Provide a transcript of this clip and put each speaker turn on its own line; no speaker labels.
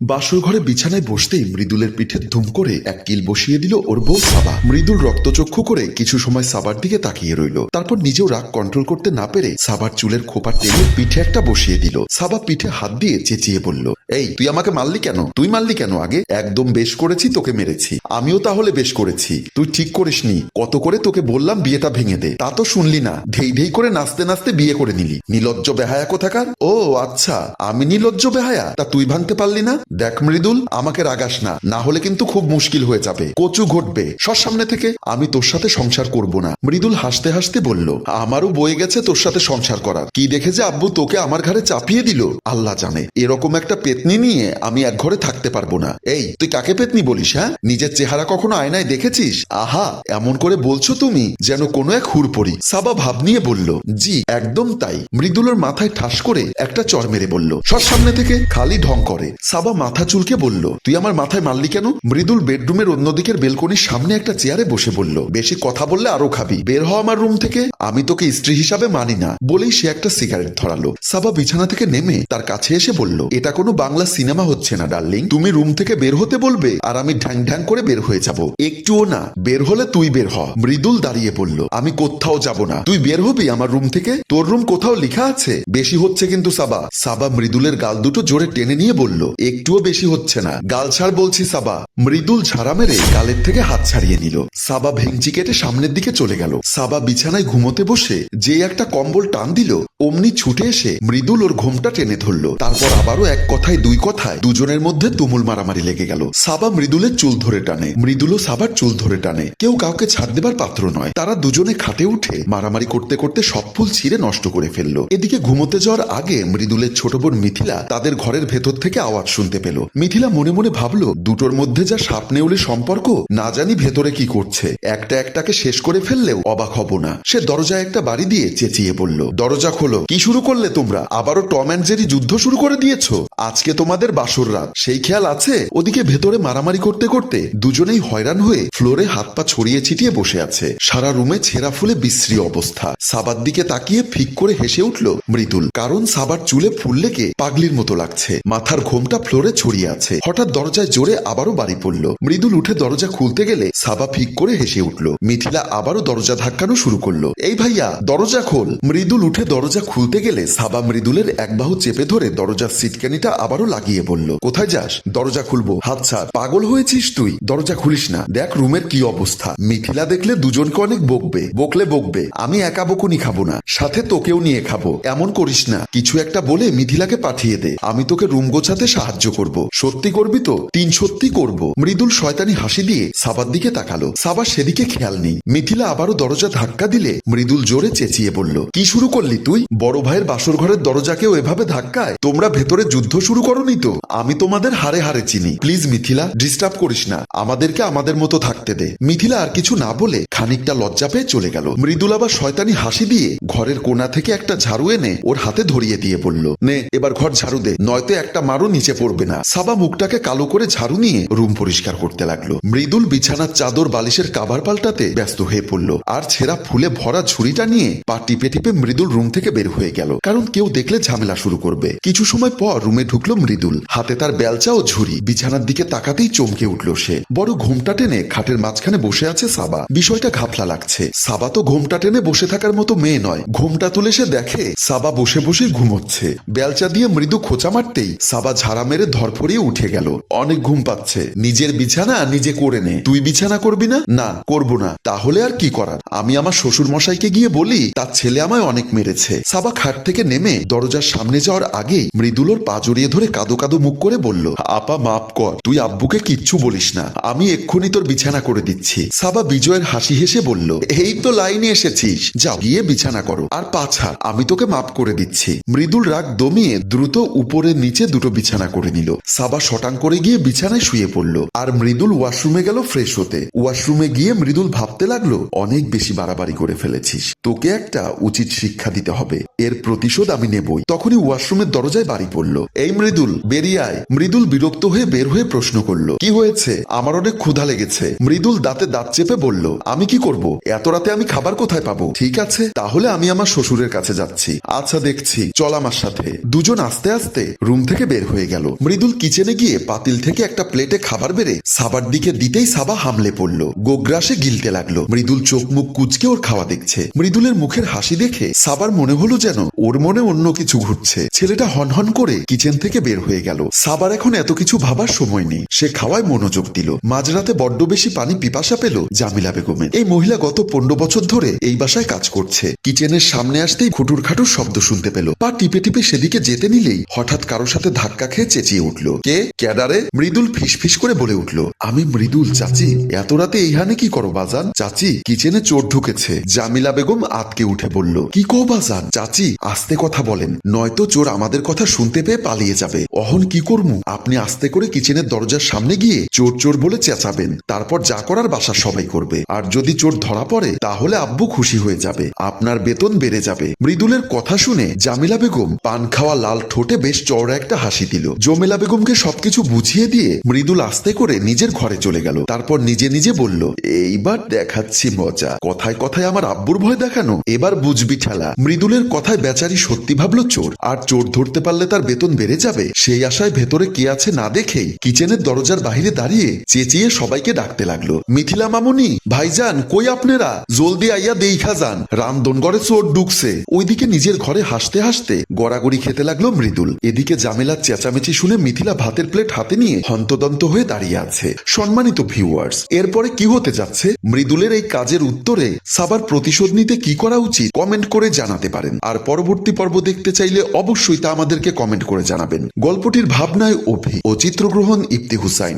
বাসর ঘরে বিছানায় বসতেই মৃদুলের পিঠে ধুম করে এক কিল বসিয়ে দিল ওর বউ সাবা। মৃদুল রক্তচক্ষু করে কিছু সময় সাবার দিকে তাকিয়ে রইল। তারপর নিজেও রাগ কন্ট্রোল করতে না পেরে সাবার চুলের খোপা টেনে পিঠে একটা বসিয়ে দিল। সাবা পিঠে হাত দিয়ে চেঁচিয়ে বলল এই, তুই আমাকে মারলি কেন? তুই মারলি কেন আগে? একদম বেশ করেছি, তোকে মেরেছি। আমিও তাহলে বেশ করেছি। তুই ঠিক করিসনি। কত করে তোকে বললাম বিয়েটা ভেঙে দে। তা তো শুনলি না। ঢেই ঢেই করে নাচতে নাচতে বিয়ে করে নিলি। নিলজ্জ বেহায়া কোথাকার? ও আচ্ছা। আমি নিলজ্জ বেহায়া? তা তুই ভাঙতে পারলি না? দেখ মৃদুল, আমাকে রাগাস না। না হলে কিন্তু খুব মুশকিল হয়ে যাবে। কচু ঘটবে। সর সামনে থেকে। আমি তোর সাথে সংসার করব না। মৃদুল হাসতে হাসতে বলল, আমারও বয়ে গেছে তোর সাথে সংসার করার। কি দেখে যে আব্বু তোকে আমার ঘরে চাপিয়ে দিল? আল্লাহ জানে। এরকম একটা পেতনি নিয়ে আমি এক ঘরে থাকতে পারব না। এই, তুই কাকে পেতনি বলিস হ্যাঁ? নিজের চেহারা কখনো আয়নায় দেখেছিস? আহা, এমন করে বলছো তুমি যেন কোনো এক হুড়পড়ি। সাবা ভাব নিয়ে বলল, জি, একদম তাই। মৃদুলের মাথায় ঠাস করে একটা চর মেরে বলল, সর সামনে থেকে। খালি ঢং করে। সাবা মাথা চুলকে বলল, তুই আমার মাথায় মারলি কেন? মৃদুল বেডরুমের অন্যদিকের বেলকনির সামনে একটা চেয়ারে বসে বলল, বেশি কথা বললে আরও খাবি। বের হ আমার রুম থেকে। আমি তোকে স্ত্রী হিসাবে মানি না। বলেই সে একটা সিগারেট ধরালো। সাবা বিছানা থেকে নেমে তার কাছে এসে বলল, এটা কোনো বাংলা সিনেমা হচ্ছে না, ডার্লিং। তুমি রুম থেকে বের হতে বলবে, আর আমি ঢ্যাং ঢ্যাং করে বের হয়ে যাব। একটুও না, বের হলে তুই বের হ। মৃদুল দাঁড়িয়ে বলল আমি কোথাও যাব না। তুই বের হবি আমার রুম থেকে? তোর রুম কোথাও লেখা আছে? বেশি হচ্ছে কিন্তু সাবা। সাবা মৃদুলের গাল দুটো জোরে টেনে নিয়ে বলল, একটুও বেশি হচ্ছে না। গাল ছাড় বলছি সাবা। মৃদুল ঝাড়া মেরে গালের থেকে হাত ছাড়িয়ে নিল। সাবা ভেঙচি কেটে সামনের দিকে চলে গেল। সাবা বিছানায় ঘুমোতে বসে যে একটা কম্বল টান দিল, অমনি ছুটে এসে মৃদুল ওর ঘোমটা টেনে ধরল। তারপর আবারও এক কথায় দুই কথায় দুজনের মধ্যে তুমুল মারামারি লেগে গেল। সাবা মৃদুলের চুল ধরে টানে। মৃদুলও সাবার চুল ধরে টানে। কেউ কাউকে ছাড় দেবার পাত্র নয়। তারা দুজনে খাটে উঠে মারামারি করতে করতে সব ফুল ছিঁড়ে নষ্ট করে ফেলল। এদিকে ঘুমোতে যাওয়ার আগে মৃদুলের ছোট বোন মিথিলা তাদের ঘরের ভেতর থেকে আওয়াজ শুনতে পেল। মিথিলা মনে মনে ভাবলো, দুটোর মধ্যে যা সাপ নেউলে সম্পর্ক, না জানি ভেতরে কি করছে। একটা একটাকে শেষ করে ফেললেও অবাক হব না। সে দরজায় একটা বাড়ি দিয়ে চেঁচিয়ে বলল, দরজা খোলো। কি শুরু করলে তোমরা? আবারও টম অ্যান্ড জেরি যুদ্ধ শুরু করে দিয়েছ? আজকে তোমাদের বাসর রাত। সেই খেয়াল আছে? ওদিকে ভেতরে মারামারি করতে করতে দুজনেই হয়রান হয়ে ফ্লোরে হাত পা ছড়িয়ে ছিটিয়ে বসে আছে। সারা রুমে ছেঁড়া ফুলে বিশ্রী অবস্থা। সাবার দিকে তাকিয়ে ফিক করে হেসে উঠল মৃদুল, কারণ সাবার চুলে ফুল লেগে পাগলির মতো লাগছে। মাথার ঘোমটা ফ্লোরে ছড়িয়ে আছে। হঠাৎ দরজায় জোরে আবারও বাড়ি পড়ল। মৃদুল উঠে দরজা খুলতে গেলে সাবা ফিক করে হেসে উঠল। মিথিলা আবারও দরজা ধাক্কানো শুরু করল। এই ভাইয়া, দরজা খোল। মৃদুল উঠে দরজা খুলতে গেলে সাবা মৃদুলের এক বাহু চেপে ধরে দরজার সিটকানিটা আবারও লাগিয়ে বলল, কোথায় যাস? দরজা খুলবো। হাত ছাড়। পাগল হয়েছিস তুই? দরজা খুলিস না। দেখ রুমের কি অবস্থা। মিথিলা দেখলে দুজনকে অনেক বকবে। বকলে বকবে। আমি একা বকুনি খাব না। সাথে তোকেও নিয়ে খাব। এমন করিস না। কিছু একটা বলে মিথিলাকে পাঠিয়ে দে। আমি তোকে রুম গোছাতে সাহায্য করব। সত্যি করবি তো? তিন সত্যি করব। মৃদুল শয়তানি হাসি দিয়ে সাবার দিকে তাকালো। সাবা সেদিকে খেয়াল নেই। মিথিলা আবারও দরজা ধাক্কা দিলে মৃদুল জোরে চেঁচিয়ে বলল, কি শুরু করলি তুই? বড় ভাইয়ের বাসর ঘরের দরজাকেও এভাবে ধাক্কায়? তোমরা ভেতরে যুদ্ধ শুরু করনি তো? আমি তোমাদের হারে হারে চিনি। প্লিজ মিথিলা ডিস্টার্ব করিস না। আমাদেরকে আমাদের মতো থাকতে দে। মিথিলা আর কিছু না বলে খানিকটা লজ্জা পেয়ে চলে গেল। মৃদুল আবার শয়তানি হাসি দিয়ে ঘরের কোণা থেকে একটা ঝাড়ু এনে ওর হাতে ধরিয়ে দিয়ে বলল, নে, এবার ঘর ঝাড়ু দে। নয়তো একটা মারও নিচে পড়বে না। সাবা মুখটাকে কালো করে ঝাড়ু নিয়ে রুম পরিষ্কার করতে লাগল। মৃদুল বিছানার চাদর বালিশের কাবার পাল্টাতে ব্যস্ত হয়ে পড়ল। আর ছেঁড়া ফুলে ভরা ঝুড়িটা নিয়ে পা টিপে টিপে মৃদুল রুম থেকে বের হয়ে গেল। কারণ কেউ দেখলে ঝামেলা শুরু করবে। কিছু সময় পর রুমে ঢুকলো মৃদুল। হাতে তার বেলচা ও ঝুড়ি। বিছানার দিকে তাকাতেই চমকে উঠল সে। বড় ঘুমটা টেনে খাটের মাঝখানে বসে আছে সাবা। বিষয়টা ঘাপলা লাগছে। সাবা তো ঘুমটা টেনে বসে থাকার মতো মেয়ে নয়। ঘুমটা তুলে সে দেখে সাবা বসে বসে ঘুমোচ্ছে। বেলচা দিয়ে মৃদু খোঁচা মারতেই সাবা ঝাড়া মেরে ধরফড়িয়ে উঠে গেল। অনেক ঘুম পাচ্ছে। নিজের বিছানা নিজে করে নে। তুই বিছানা করবি না? না, করব না। তাহলে আর কি করার? আমি আমার শ্বশুর মশাইকে গিয়ে বলি, তার ছেলে আমায় অনেক মেরেছে। সাবা খাট থেকে নেমে দরজার সামনে যাওয়ার আগেই মৃদুলোর পা জড়িয়ে ধরে কাদো কাদো মুখ করে বলল, আপা মাপ কর, তুই আব্বুকে কিচ্ছু বলিস না। আমি এক্ষুনি তোর বিছানা করে দিচ্ছি। সাবা বিজয়ের হাসি হেসে বলল, এই তো লাইনে এসেছিস, যাও, গিয়ে বিছানা করো। আর পাছা, আমি তোকে মাপ করে দিচ্ছি। মৃদুল রাগ দমিয়ে দ্রুত উপরে নিচে দুটো বিছানা করে নিল। সাবা শটাং করে গিয়ে বিছানায় শুয়ে পড়ল, আর মৃদুল ওয়াশরুমে গেল ফ্রেশ হতে। ওয়াশরুমে গিয়ে মৃদুল ভাবতে লাগল, অনেক বেশি বাড়াবাড়ি করে ফেলেছিস, তোকে একটা উচিত শিক্ষা দিতে হবে। এর প্রতিশোধ আমি নেবই। তখনই ওয়াশরুমের দরজায় বাড়ি পড়ল। এই মৃদুল বেরিয়ে আয়। মৃদুল বিরক্ত হয়ে বের হয়ে প্রশ্ন করল, কি হয়েছে? আমার অনেক ক্ষুধা লেগেছে। মৃদুল দাঁতে দাঁত চেপে বলল, আমি কি করব? এত রাতে আমি খাবার কোথায় পাবো? ঠিক আছে, তাহলে আমি আমার শ্বশুরের কাছে যাচ্ছি। আচ্ছা দেখছি। চল আমার সাথে। দুজন আস্তে আস্তে রুম থেকে বের হয়ে গেল। মৃদুল কিচেনে গিয়ে পাতিল থেকে একটা প্লেটে খাবার বেড়ে সাবার দিকে দিতেই সাবা হামলে পড়ল। গোগ্রাসে গিলতে লাগল। মৃদুল চোখ মুখ কুচকে ওর খাওয়া দেখছে। মৃদুলের মুখের হাসি দেখে সাবার মনে হলো যেন ওর মনে অন্য কিছু ঘুরছে। ছেলেটা হনহন করে কিচেন থেকে বের হয়ে গেল। সাবার এখন এত কিছু ভাবার সময় নেই। সে খাওয়ায় মনোযোগ দিল। মাঝরাতে বড্ড বেশি পানি পিপাসা পেল জামিলা বেগমের। এই মহিলা গত পনেরো বছর ধরে এই বাসায় কাজ করছে। কিচেনের সামনে আসতেই খুটুর খাটুর শব্দ শুনতে পেল। পা টিপে টিপে সেদিকে যেতে নিলেই হঠাৎ কারোর সাথে ধাক্কা খেয়ে চেঁচিয়ে উঠল। কে? ক্যাডারে? মৃদুল ফিস ফিস করে বলে উঠল, আমি মৃদুল, চাচি। এত রাতে এইখানে কি করো বাজান? চাচি, কিচেনে চোর ঢুকেছে। জামিলা বেগম আতকে উঠে বলল, কি কো বাজান? চাচি, আস্তে কথা বলেন। নয়তো চোর আমাদের কথা শুনতে পেয়ে পালিয়ে যাবে। অহন কি করমু? আপনি আস্তে করে কিচেনের দরজার সামনে গিয়ে চোর চোর বলে চেঁচাবেন। তারপর যা করার বাসা সবাই করবে। আর যদি চোর ধরা পড়ে, তাহলে আব্বু খুশি হয়ে যাবে। আপনার বেতন বেড়ে যাবে। মৃদুলের কথা শুনে জামিলা বেগম পান খাওয়া লাল ঠোঁটে বেশ চওড়া একটা হাসি দিল। জমেলা বেগমকে সবকিছু বুঝিয়ে দিয়ে মৃদুল আস্তে করে নিজের ঘরে চলে গেল। তারপর নিজে নিজে বলল, এইবার দেখাচ্ছি মজা। কথায় কথায় আমার আব্বুর ভয় দেখানো। এবার বুঝবি ঠেলা। মৃদুলের কথায় বেচারি সত্যি ভাবলো চোর। আর চোর ধরতে পারলে তার বেতন বেড়ে যাবে। সেই আশায় ভেতরে কে আছে না দেখেই কিচেনের দরজার বাহিরে দাঁড়িয়ে চেঁচিয়ে সবাইকে ডাকতে লাগল। মিথিলা মামুনি, ভাইজান, কই আপনারা? জলদি আইয়া দেইখা যান। রামদনগড়ে চোর ঢুকছে ওইদিকে নিজের ঘরে হাসতে হাসতে গড়াগড়ি খেতে লাগল মৃদুল। এদিকে জামেলার চেঁচামেচি শুনে মিথিলা ভাতের প্লেট হাতে নিয়ে হন্তদন্ত হয়ে দাঁড়িয়ে আছে। সম্মানিত ভিউয়ার্স, এরপরে কি হতে যাচ্ছে? মৃদুলের এই কাজের উত্তরে সাবার প্রতিশোধ নিতে কি করা উচিত? কমেন্ট করে জানাতে পারেন। আর পরবর্তী পর্ব দেখতে চাইলে অবশ্যই তা আমাদেরকে কমেন্ট করে জানাবেন। গল্পটির ভাবনায় অভি ও চিত্রগ্রহণ ইফতি হুসাইন।